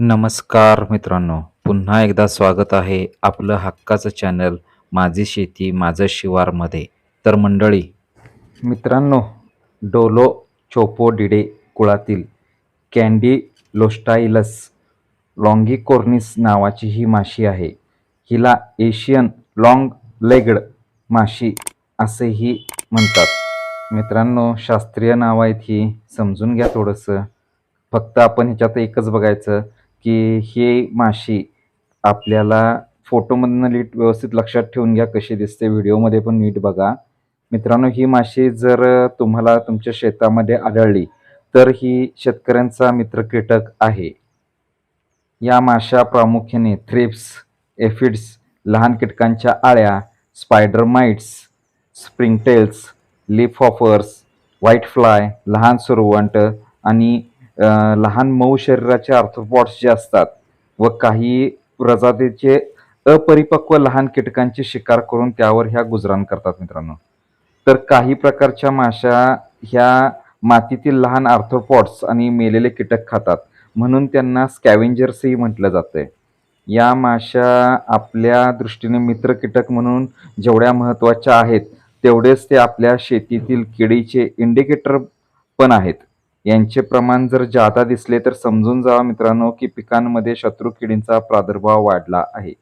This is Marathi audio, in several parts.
नमस्कार मित्रांनो पुन्हा एकदा स्वागत आहे आपलं हक्काचं चॅनल माझी शेती माझं शिवारमध्ये. तर मंडळी मित्रांनो डोलो चोपोडिडे कुळातील कॅन्डी लोस्टाईलस लॉंगिकोर्निस नावाची ही माशी आहे. हिला एशियन लॉंग लेगड माशी असेही म्हणतात. मित्रांनो शास्त्रीय नाव आहेत ही समजून घ्या थोडंसं. फक्त आपण ह्याच्यात एकच बघायचं. की ही माशी आपल्याला फोटोमधनं नीट व्यवस्थित लक्षात ठेवून घ्या कशी दिसते. व्हिडिओमध्ये पण नीट बघा. मित्रांनो ही माशी जर तुम्हाला तुमच्या शेतामध्ये आढळली तर ही शेतकऱ्यांचा मित्र कीटक आहे. या माशा प्रामुख्याने थ्रिप्स एफिड्स लहान कीटकांच्या आळ्या spider mites springtails leaf hoppers white fly लहान सुरवंट आणि लहान मऊ शरीराचे आर्थ्रोपॉड्स जे असतात व काही प्रजातीचे अपरिपक्व लहान कीटकांची शिकार करून त्यावर ह्या गुजराण करतात मित्रांनो. तर काही प्रकारच्या माशा ह्या मातीतील लहान आर्थ्रोपॉड्स आणि मेलेले कीटक खातात. म्हणून त्यांना स्कॅव्हेंजर्सही म्हटलं जातंय. या माशा आपल्या दृष्टीने मित्र कीटक म्हणून जेवढ्या महत्त्वाच्या आहेत तेवढेच ते आपल्या शेतीतील किडीचे इंडिकेटर पण आहेत. यांचे प्रमाण जर जादा दिसले तर समजून जावा मित्रांनो की पिकांमध्ये शत्रू किडींचा प्रादुर्भाव वाढला आहे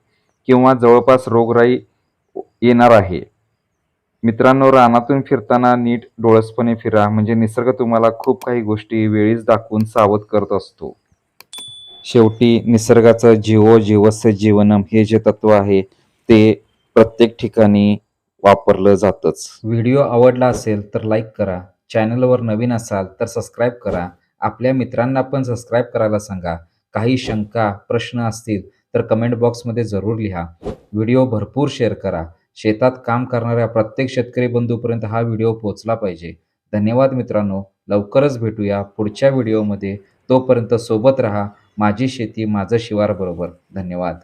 किंवा जवळपास रोगराई येणार आहे. मित्रांनो रानातून फिरताना नीट डोळसपणे फिरा म्हणजे निसर्ग तुम्हाला खूप काही गोष्टी वेळीच दाखवून सावध करत असतो. शेवटी निसर्गाचं जीवो जीवस्य जीवनम हे जे तत्व आहे ते प्रत्येक ठिकाणी वापरलं जातंच. व्हिडिओ आवडला असेल तर लाईक करा. चॅनलवर नवीन असाल तर सबस्क्राईब करा. आपल्या मित्रांना पण सबस्क्राईब करायला सांगा. काही शंका प्रश्न असतील तर कमेंट बॉक्समध्ये जरूर लिहा. व्हिडिओ भरपूर शेअर करा. शेतात काम करणाऱ्या प्रत्येक शेतकरी बंधूपर्यंत हा व्हिडिओ पोहोचला पाहिजे. धन्यवाद मित्रांनो. लवकरच भेटूया पुढच्या व्हिडिओमध्ये. तोपर्यंत सोबत रहा. माझी शेती माझं शिवार बरोबर. धन्यवाद.